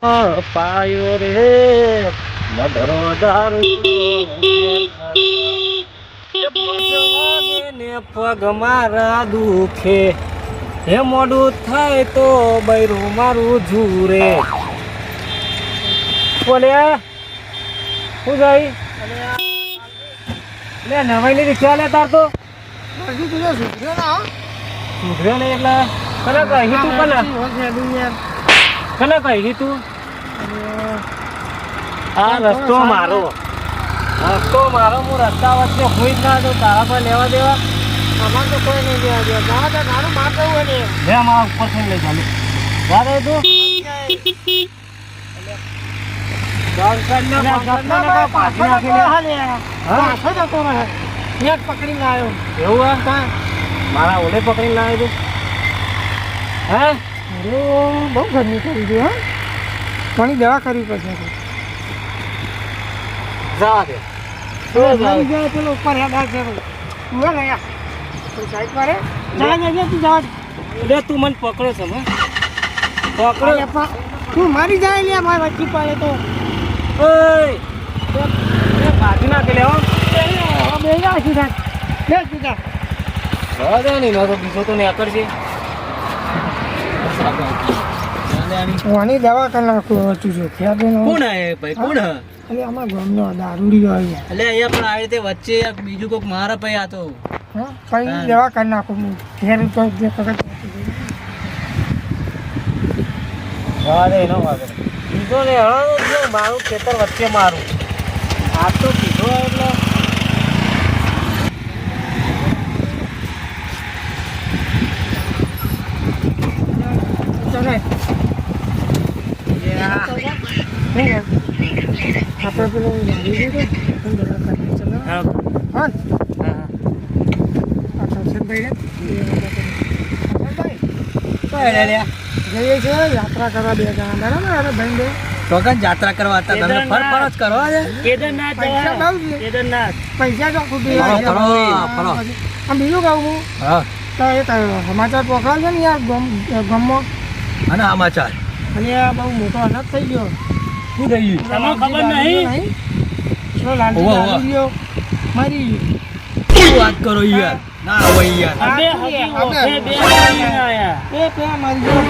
પાયો રે. મધરો દારૂ ને પગ મારા દુખે. હે મોડું થાય તો બૈરું મારું જુરે. બોલ્યા શું જાય? લે, નવાઈ લીધી. રિક્ષા લે તાર તો? સુધર્યો ને એટલે. કને કહી તું કને કને કહી તું. આ રસ્તો મારો. રસ્તો મારો હું રસ્તા વચ્ચે હોઈ જ ના તો તારા પર લેવા દેવા. અમાર તો કોઈ નહીં લેવા દેવા. જા મારું તારું માર કહું હોય ને બે મારા ઉપર થઈ લઈ ચાલુ જા તું. પકડીને આવ્યો એવું હા મારા ઓલે પકડીને લાવે તું. હે? બહુ ગરમી કરી દે હા. ઘણી દવા કરવી પડશે. જવા. દે પેલો ઉપર હેડા છે તું હે ને તું સાઈડ પર હે. જા જા જા તું જા. લે તું મને પકડો છે પકડો. તું મારી જાય લે મારી વચ્ચે પડે તો. ઓય. એ પાછી નાખી લે હો બે જુદા બે જુદા બધા નહીં બીજો તો નહીં કરશે વાની દવા કરી જો ખ્યાલ કોણ હે ભાઈ? કોણ હે? ગામનો દારૂડી અહીંયા પણ આ રીતે વચ્ચે બીજું કોઈક મારા ભાઈ આ તો. હા? કઈ દવા નાખો નાખું હું ઘેર તો જે પકડ જવા એનો વાગે. બીજો ને હળો મારું ખેતર વચ્ચે મારું. આ તો કીધો એટલે. ચાલે નહીં આપણે પેલો જઈએ છીએ યાત્રા કરવા બે જણા બરાબર અરે ભાઈ બે ચોકન જાત્રા કરવા હતા તમે ફર ફર. જ કરો કેદારનાથ પૈસા કેદારનાથ તો ફરો, ફરો. આમ બીજું કહું હું. હા તો એ સમાચાર પોકાળ છે ને યાર ગમ ગામમાં અને સમાચાર. અને આ બહુ મોટો અનાજ થઈ ગયો શું થઈ તમને ખબર નહીં? લાલજી ઓહો, ઓહો. ગયો મારી શું વાત કરો યાર ના હોય યાર આ બે આયા. એ પેલા મારી ગયો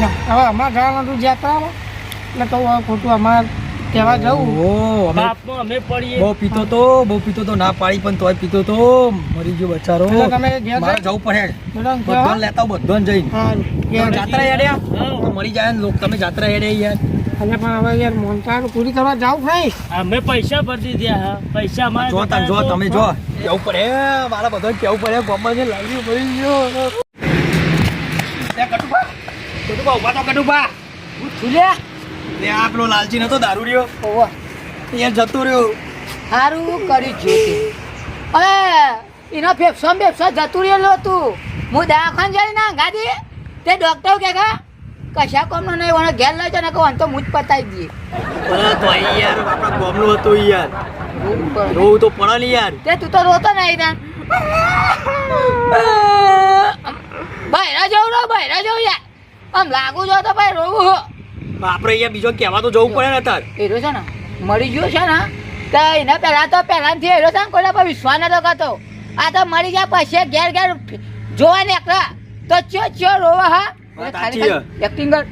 જો હવે અમારા તું જાતા એટલે તો હવે ખોટું અમારે કહેવા જવું ઓ અમે બાપમાં અમે પડીએ. બહુ પીતો તો બહુ પીતો તો ના પાડી પણ તોય પીતો તો મરી ગયો બચારો. તમે ઘેર મારે. જવું પડે. બધાને લેતા આવું, જઈ જાત્રા હેડ્યા હા. મરી જાય ને લોક તમે જાત્રા હેડે યાર. અરે પણ હવે યાર મોનતા પૂરી કરવા જાવ ભાઈ. અમે પૈસા ભરી દીધા હા. પૈસા અમારે જો તમે જો તમે જો. કેવું પડે મારા બધા કેવું પડે ગોમાં ને લાગી મરી ગયો. કટુબા કટુબા ઊભા તો કટુબા ખુલ્યા લે આ પેલો લાલચી નતો રહ્યો. ઓવા. અહીંયા જતો રહ્યો. સારું કરી જ્યોતિ અરે એનો ફેફસો ફેફસો જતું રહેલું હતું. હું દવાખાને જઈ ના ગાડી તે ડોક્ટર કે કા કશા કોમનો નહીં વણો ઘેર લઈ જાય ને કહો તો હું જ પતાવી દઈએ. પણ તો યાર આપણા ગોમનું હતું યાર. રોવું તો પડે ને યાર. તે તું તો રોતો નહીં ને બહેરા જવું રો બહેરા જવું યાર. આમ લાગુ જો તો ભાઈ રોવું આપણે અહીંયા બીજો કહેવા તો જવું પડે ને તાર એરો છે ને મરી ગયો છે ને તો એના પહેલા તો પહેલાથી એરો છે ને કોઈના પર વિશ્વાસ નતો કરતો આ તો મરી ગયા પછી ઘેર ઘેર જોવા નીકળ્યા. તો ચો ચો રોવા હા. એક્ટિંગ કર.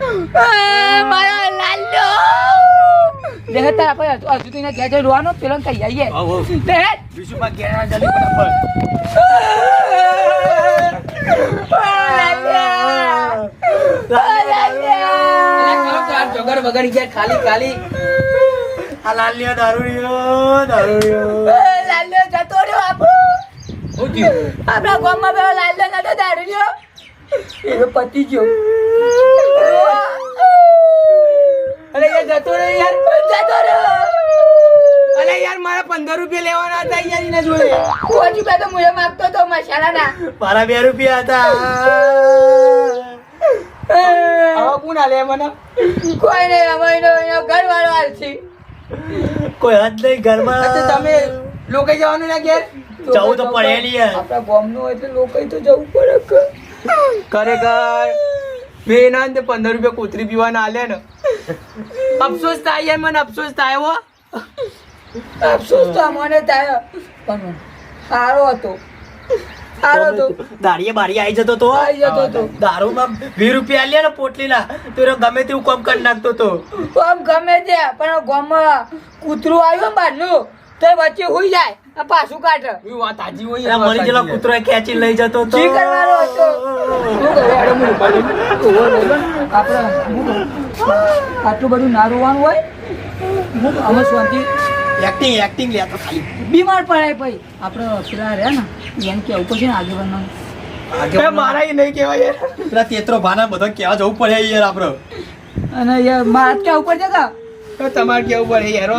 મારો લાલો દેહ તાર તો એને ઘેર જઈ રોવાનો પેલો કહી આવીએ. હવ હવ દેહ બીજું ઘેર જલ્દી ફટાફટ. વગર ગયા ખાલી ખાલી. આ લાલ્યો દારૂડિયો દારૂડિયો. લાલ્યો જતો રહ્યો આપો શું થયું? આપણા ગામમાં પેલો લાલો નતો દારૂ લ્યો એનો પતિ ગયો. અરે યાર જતો રહ્યો યાર. જતો રહ્યો. અરે યાર મારા પંદર રૂપિયા લેવાના હતા યાર એને જોડે. ઓછી રૂપિયા તો મુએ માગતો તો મસાલાના. મારા બે રૂપિયા હતા. કોણ હાલે મને. કોઈ નહીં અમે ઘર એનો ઘરવાળો છે. કોઈ હદ નહીં ઘરમાં તમે લોકો જવાનું ના ઘેર? જવું તો પડે ને યાર આપણા ગામનું નું એટલે લોકો તો જવું પડે ખરેખર મેં એના અંતે પંદર રૂપિયા કોતરી પીવાના આલે ને. અફસોસ થાય યાર મને અફસોસ થાય હો. અફસોસ તો મને થાય પણ સારો હતો. દાડીએ બારી આવી જતો તો. આવી જતો હતો. દારૂમાં વીસ રૂપિયા આલ્યા ને પોટલીના તો એનો ગમે તેવું કામ કરી નાખતો તો. આમ ગમે તે પણ ગામમાં કૂતરું આવ્યું બહારનું તો વચ્ચે હુઈ જાય પાછું કાઢે. એ વાત હાજી હોય મરી ગયેલો કૂતરો ખેંચી લઈ જતો તો. જી કરવાનો હતો. આપણે આટલું બધું ના રોવાનું હોય? હું અમે શાંતિ એક્ટિંગ એક્ટિંગ લે તો ખાલી. બીમાર પડાય ભાઈ. આપણે પેલા રહ્યા ને એમ કેવું પછી ને આગેવાનનો. એ મારા એ નહીં કહેવાય યાર. પેલા તેત્રો ભાના બધા કેવા જવું પડે યાર આપણો. અને યાર મારા કેવું ઉપર કા તો? તમારે કેવું પડે યાર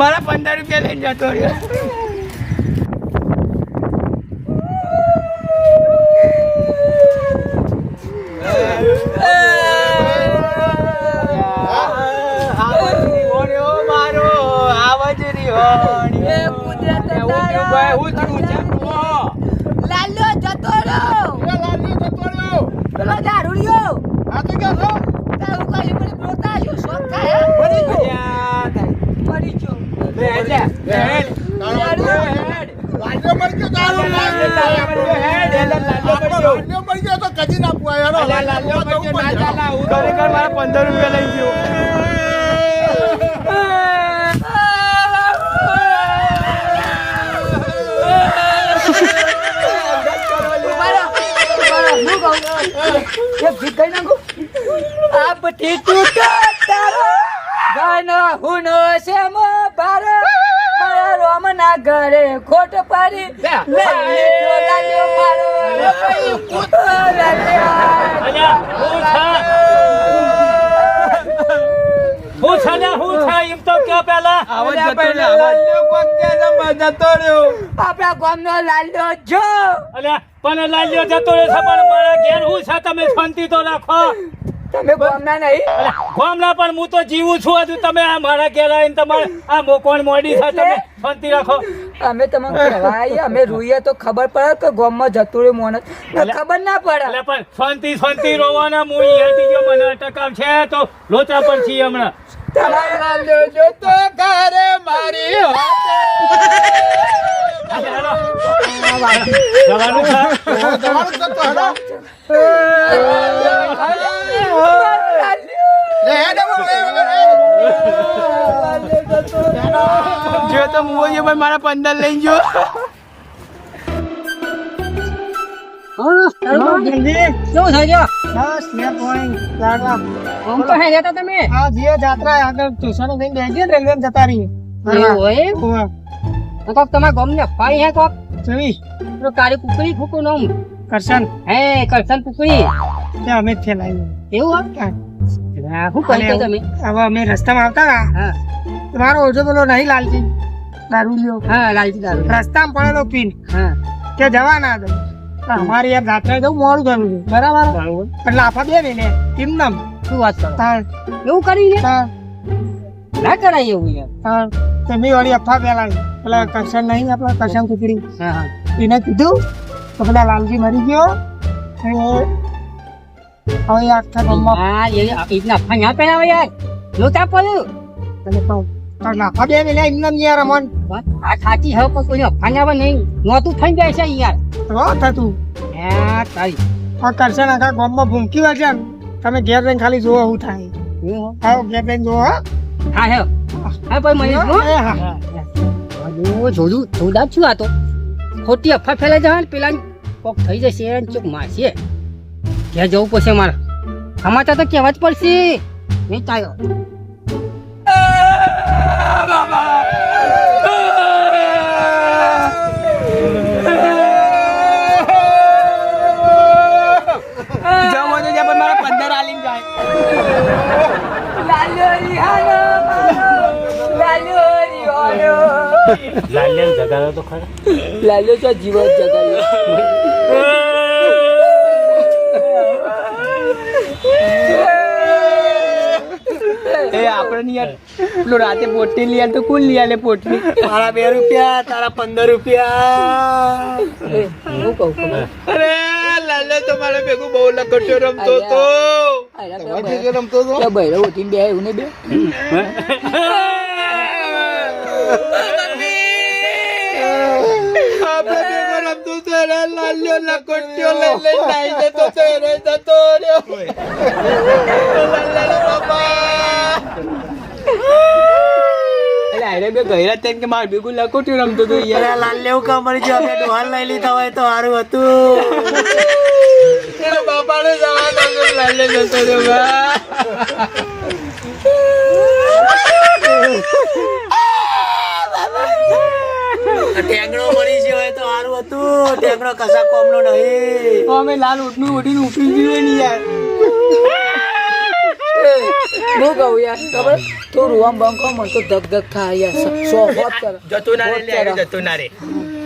મારા પંદર રૂપિયા લઈને જતો રહ્યો. એ કુદરત તારા લાલ્યો જતો રહ્યો પેલો દારૂડિયો. તારું કઈ મને બોલતા હશો, શોખ થાય. હે? મરી ગયો ખરેખર મારા પંદર રૂપિયા લઈ ગયો ઊભા રહો, ઊભા રહો, હું કહું. એક ગીત ગાઈ નાખું. આ બધી તૂટે તારો ગાનો હુનો છે મો બારો મારા રોમના ઘરે ખોટ પાડી લઈ લીધો લાલ્યો ખોટ હું છે? હું છે ને હું છે એમ તો કયો પેલા? આવાજ જતો રહ્યો આવાજ આપણા ગામનો લાલ્યો જો અલ્યા પણ લાલ્યો જતો રહે છે પણ મારા ઘેર હું છે? તમે શાંતિ તો રાખો. તમે ગામના નહીં? અલ્યા, પણ હું તો જીવું છું હજુ. તમે આ મારા ઘેર આવીને તમારે આ મોકોણ મોડી છે તમે શાંતિ રાખો. અમે તમને કહેવાય અમે રૂઈએ તો ખબર પડે કે ગામમાં જતું રહ્યું મોનસ ખબર ના પડે. એટલે પણ શાંતિ શાંતિ રોવાના હું ગયો મને અટકાવ છે તો લોચા પણ છીએ હમણાં. તમારે જો તો ઘરે મારી જો તો ભાઈ મારા પંદર લઈ ગયો કેવું થઈ ગયો બસ બે point લાડવા. આમ તો હે જતા તમે? આ જીઓ જાત્રા આગળ સ્ટેશને થઈને બેસી ને રેલવે જતા રહીએ. એવું હોય તો કોક તમારા ગામને ફાઈ હે કોક? જોઈ પેલું કાળી કુકડી ફૂકું નામ કરશન. હે કરશન કુકડી. તે અમે જ એવું હા. હા શું કહી તમે? હવે અમે રસ્તામાં આવતા હતા. હા. મારો ઓછો પેલો નહીં લાલજી. દારૂ લ્યો. હા લાલજી દારૂ રસ્તામાં પડેલો પીન. હા. કે જવાના હતા. અમારે યાર જાત્રા જવું મોડું થયું છે. બરાબર? એટલે આફા બે ને કેમ નામ શું વાત કરો? તાર એવું કરીને તાર ના કરાય એવું યાર તાર તમે વાળી અફા પેલા પેલા કરશન નહીં આપણે કરશન કુકડી એને કીધું તો પેલા લાલજી મરી ગયો. હવે આખા ગામમાં હા એ અફા ના પહેરાવે યાર. જોતા પડ્યું. તને કહું. લાફા બે ને એમને એમ યાર અમન આ સાચી હવે પણ કોઈ ફાંયાવા નહીં. નોતું થઈ જાય છે યાર. તો થતું? હે તારી. આ કરશન આખા ગામમાં વાગે તમે ઘેર જઈને ખાલી જોવો હું થાય? આવો ઘેર જઈને જોવો હા. હા હે ભાઈ મને હા અરે જોયું છું આ તો. ખોટી અફા ફેલાઈ જવા ને પેલા કોક થઈ જશે ને ચોક મારશે. ઘેર જવું પડશે મારે. સમાચાર તો કહેવા જ પડશે. નહીં ચાલ્યો જગાડો તો ખરા. લાલ્યો તો જીવન જગાડ્યો એ આપણે યાર. પેલો રાતે પોટલી લઈ તો કુલ લઈ આલે પોટલી? મારા બે રૂપિયા તારા પંદર રૂપિયા. હું કહું અરે લાલે તો મારે ભેગું બહુ લખટ્યો રમતો તો. અરે પેલા બૈરા- રમતો તો? બે એવું ને બે? આપણે ભેગો રમતો તો એને લાલ્યો લખટ્યો લઈ લઈ નાઈ જતો તો એને જતો રહ્યો લાલાનો બાપા અલે આરે બે ગયરા કે માર ભેગું લખટ્યો રમતો તો યાર લાલ્યો કામ મળી જો આપણે લઈ લીધા હોય તો સારું હતું એના બાપાને જવા દો જતો રહ્યો બા ટેંગડો મળી ગયો હોય તો સારું હતું. ટેંગડો કશા કોમનો નહીં. અમે લાલ ઉઠનું ઉઠીને ઉઠી ગયું ને યાર. હું કહું યાર ખબર? તું આમ બંકો મન તો ધક ધક થાય યાર. સો હોત કરે જતું ના રે લે આવ્યો ના રે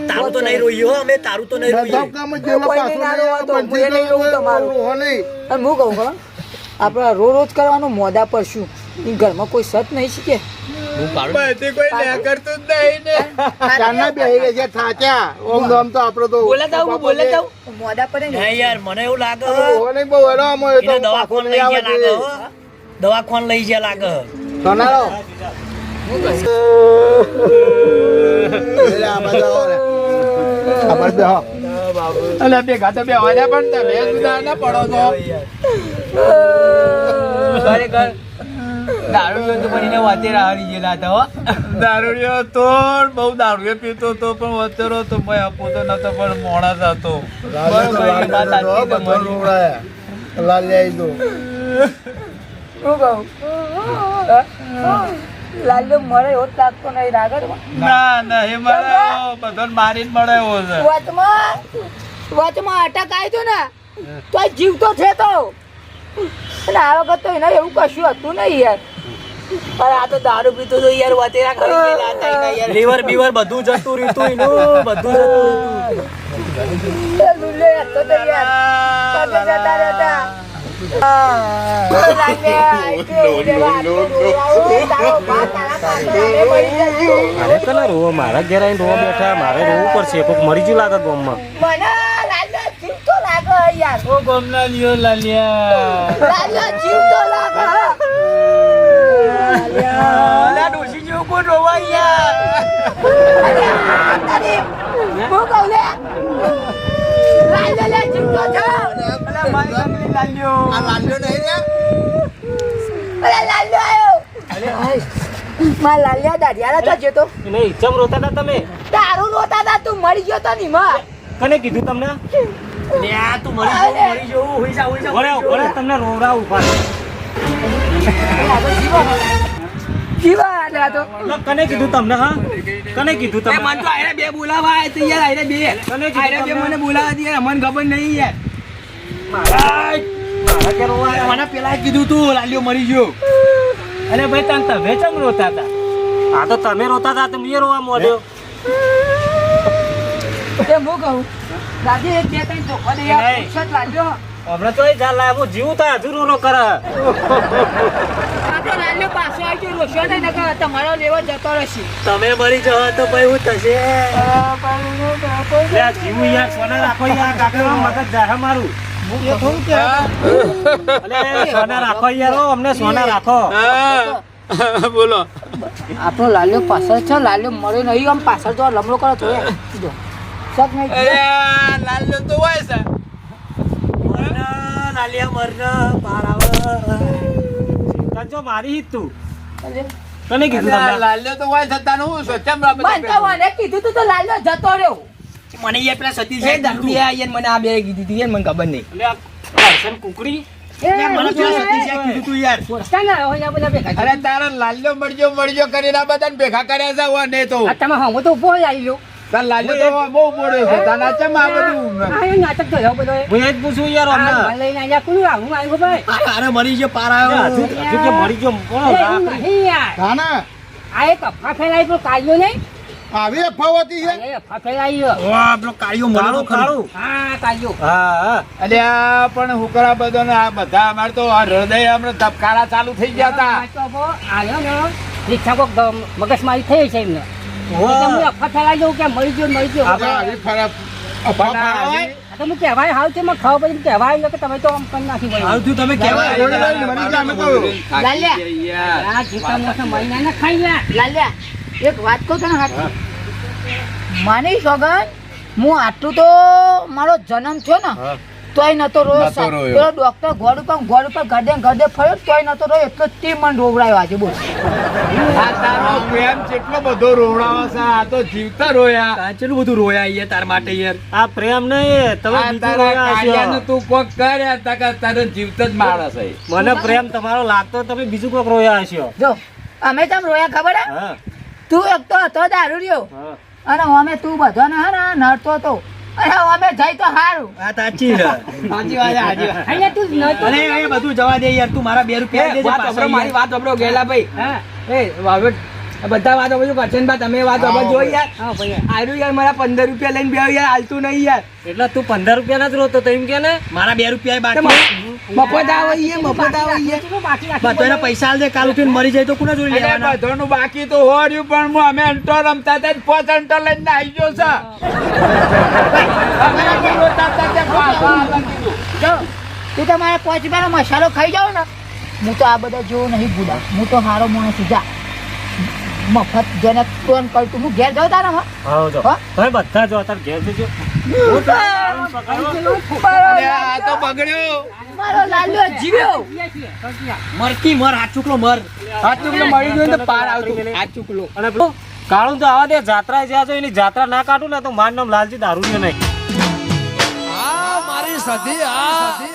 તારું તો નહીં રોયું અમે તારું તો નહીં રોયું કોઈને ના રોવા તો હું નહીં રોઉં તમારું. અને હું કહું ખબર? આપણે રોજ રોજ કરવાનું મોદા પર શું? ઘરમાં કોઈ સત નહીં શીખે? બધી કોઈ લે કરતું જ નહીં ને. ચારના બેહી ગયા છે થાક્યા ઓમ નામ તો આપણો તો બોલે જાઉં બોલે જાઉં? મોદા પર ને યાર મને એવું લાગે બહુ હોય તો દવાખાન લઈ ગયા લાગે દવાખાન લઈ ગયા લાગે સોનારો. અલે બે ગાતો બે પણ તમે જુદા ના પડો છો. ખરેખર દારૂ તો પડીને વાતે રાહરી ગયેલા હતા હો. દારૂડિયો તો બહુ દારૂ પીતો તો પણ વચરો તો મેં આપો તો નતો પણ મોણા તમારી. લાલ લઈ દો શું કહું? લાલ્યો મળે એવો જ લાગતો નહીં ના ના એ મારે બધો મારીને મળ્યો છે. વચમાં વચમાં અટક આવી તો ને તો જીવતો છે તો. અને આ વખત તો એના એવું કશું હતું નહીં યાર. પણ આ તો દારૂ પીતો તો યાર વતેરા કરી ગયેલા હતા એના યાર. લીવર બીવર બધું જતું રહ્યું તું એનું બધું જતું તો યાર. રહેતા. મારા ઘેર આવીને રોવા બેઠા મારે રોવું પડશે કોઈક મરી જ લાગે ગામમાં મને લાલ્યો જીવતો લાગે યાર ઓ ગમના લ્યો લાલિયા લાલ્યો જીવતો લાગે. અલા ડોશી જેવું કોણ રોવા યાર તારી મો કહું લાલિયા લાલ્યો જીવ તો છે. અલા મારી કાકડી લાલિયો. આ લાલિયો નહીં રે અરે લાલ્યો મા માં લાલ્યા દાડિયારા તો નહીં ઈચ્છમ રોતા હતા તમે? તારું રોતા હતા તું મરી ગયો તો નીમાં કને કીધું તમને? લે તું મરી જવું હોઈ જા હોઈ જા વળે વળે તમને રોવરાવ ઊભા જીવા એટલે તો. કને કીધું તમને હા? કને કીધું તમને. મન તો બે બોલાવા આયા તો યાર બે. કને કીધું બે મને બોલાવા દે યાર મને ખબર નહીં યાર. મારા ઘેર રોવા આવ્યા. મને પેલા કીધું તું લાલ્યો મરી ગયો. અરે ભાઈ તને તમે ચમ રોતા હતા. આ તો તમે રોતા હતા તો મેં રોવા મોડ્યો. તે હું કહું? દાદી એક બે ત્રણ ધોખો દે યાર નહીં. લાગ્યો. હમણાં તો એ ચાલ હું જીવું તો હજુ રોનો કરે. પાછો આવી ગયો તમારો લેવા જતો રહેશે. તમે મરી જાવ તો ભાઈ હું થશે. જીવું યાર સોના રાખો યાર કાકા મગજ મારું. સોના રાખો યાર અમને સોના રાખો. બોલો. આપણો લાલ્યો પાછળ છે લાલ્યો મળ્યો નહીં આમ પાછળ તો લમડો કરો તો જો શક નહીં. અરે લાલ્યો તો હોય છે. મરના લાલિયા મરના પાર આવે કાચો મારી હિત તું. કને કીધું તમને? લાલ્યો તો હોય સત્તાનું હું સત્યમ મને તો મને કીધું તું તો લાલ્યો જતો રહ્યો. મને યાર પેલા સતીશ યાર મને આ બે કીધી હતી યાર મને ખબર નહીં. અલે આ લાયસન્સ કુકડી? મને પેલા સતીશ કીધું તું અરે તારા લાલ્યો મળજો મળજો કરીને આ બધાને ભેગા કર્યા છે ને તો. તમે હું તો ઊભો આવી લો તાર લાજો તો બહુ મોડો છે. તાર નાચે માં બધું નાટક તો બધો હું એ જ પૂછું યાર અમને લઈને અહીંયા કોણ હું આવ્યો ભાઈ. અરે મરી ગયો પાર આવ્યો. હજુ કે મરી ગયો કોણ નહીં યાર. ના આ એક અફા ફેલાઈ પણ કાઢ્યો નહીં. આવી છે વાહ, કાળિયો કાળું હા હા પણ હુકરા બધો ને આ બધા અમારે તો હૃદય હમણાં ધબકારા ચાલુ થઈ ગયા હતા. આ તો બહુ આવ્યો ને. રિક્ષા કોક મગજમારી થઈ છે એમને. હું અફા ફેલાઈ જવું કે મરી ગયો મરી ગયો આપણે આવી ફરક અફવા પણ આ ફેલાવાય? આ તો હું કહેવાય હાલ મેં ખાવ પછી કહેવાય કે તમે તો આમ કરી નાખી વળી. આવતું તમે કહેવાય. લાલ્યા. યાર. આ જીતા મોટા મહિના ખાઈ લે લાલ્યા એક વાત કહું તને હાચી માની સોગન હું આટલું તો મારો જન્મ થયો ને હા. તોય નતો રોયો. પેલો ડોક્ટર ઘોડ ઉપર ઘોડ ઉપર ગડે ગડે ફર્યો તોય નતો રોયો એટલો જ મન રોવડાયો આજે બોલ. આ તારો પ્રેમ કેટલો બધો રોવડાવો છે આ તો જીવતા રોયા. કેટલું બધું રોયા યાર તાર માટે યાર. આ પ્રેમ નહીં તમે બીજું તારા તું કોક કર્યા તા કે તારો જીવતો જ માણસ છે. મને પ્રેમ તમારો લાગતો તમે બીજું કોઈક રોયા હશો. જો અમે તમ રોયા ખબર હે? તું એક તો હતો દારૂ રહ્યો અને અમે તું બધાને હે ને નડતો હતો. અને અમે જઈ તો સારું આ સાચી છે. સાચી વાત સાચી વાત. તું નહોતો અરે એ બધું જવા દે યાર તું મારા બે રૂપિયા વાત પાછા સાંભળો, મારી વાત સાંભળો, ગેલા ભાઈ. હા. એ હવે બધા વાત બધું કરશનભાઈ, તમે વાત સાંભળો, જો યાર. આયરું યાર મારા પંદર રૂપિયા લઈને બે યાર હાલતું નહીં યાર. એટલે તું પંદર રૂપિયા જ રોતો તો એમ કે ને? મારા બે રૂપિયા બાકી. મફત આવે ઈ, મફત આવે એના પૈસા આલ દે કાલ ઉઠીને મરી જાય તો કોના અને લેવાના? બધાનું બાકી તો હોર્યું પણ હું અમે અંટો રમતા હતા જ પાંચ અંટો લઈને આવી ગયો છે તે તમારે પાંચ મસાલો ખાઈ જાવ ને. હું તો આ બધા જેવો નહીં ભૂલા. હું તો હારો માણસ. જા. મફત જેને ટોન કરતું હું ઘેર જાઉં તારા હા? હા જો? તમે બધા જો તાર ઘેર જજો. આ તો બગડ્યો. મારો લાલ્યો જીવ્યો. મરકી મર હાથ ચૂકલો મર. આ ચૂકલો મળી ગયો તો પાર આવતું. હાથ ચૂકલો અને કાળું તો આવા દે જાત્રા જ્યાં છો એની જાત્રા ના કાઢું ને તો માર નામ લાલજી દારૂ નહીં આ મારી સધી આ.